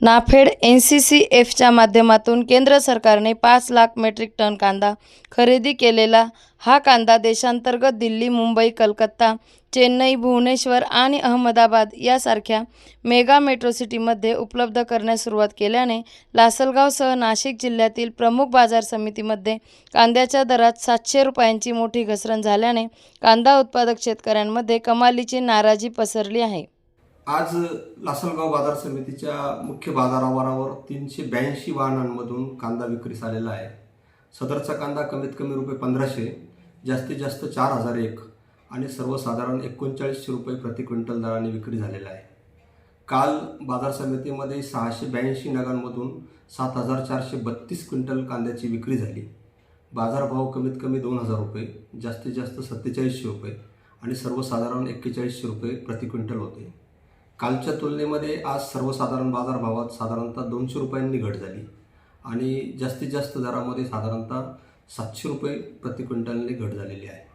NAFED N C C एफच्या माध्यमातून केंद्र सरकारने पाच लाख मेट्रिक टन कांदा खरेदी केलेला. हा कांदा देशांतर्गत दिल्ली मुंबई कलकत्ता चेन्नई भुवनेश्वर आणि अहमदाबाद यासारख्या मेगा मेट्रो सिटीमध्ये उपलब्ध करण्यास सुरुवात केल्याने लासलगावसह नाशिक जिल्ह्यातील प्रमुख बाजार समितीमध्ये कांद्याच्या दरात सातशे रुपयांची मोठी घसरण झाल्याने कांदा उत्पादक शेतकऱ्यांमध्ये कमालीची नाराजी पसरली आहे. आज लासलगाव बाजार समितीच्या मुख्य बाजार आवारावर तीनशे ब्याऐंशी वाहनांमधून कांदा विक्रीस आलेला आहे. सदरचा कांदा कमीत कमी रुपये पंधराशे जास्तीत जास्त चार हजार एक आणि सर्वसाधारण एकोणचाळीसशे रुपये प्रति क्विंटल दराने विक्री झालेला आहे. काल बाजार समितीमध्ये सहाशे ब्याऐंशी नगांमधून सात हजार चारशे बत्तीस क्विंटल कांद्याची विक्री झाली. बाजारभाव कमीत कमी दोन हजार रुपये जास्तीत जास्त सत्तेचाळीसशे रुपये आणि सर्वसाधारण एक्केचाळीसशे रुपये प्रति क्विंटल होते. कालच्या तुलनेमध्ये आज सर्वसाधारण बाजारभावात साधारणतः दोनशे रुपयांनी घट झाली. आणि जास्तीत जास्त दरामध्ये साधारणतः सातशे रुपये प्रति क्विंटलने घट झालेली आहे.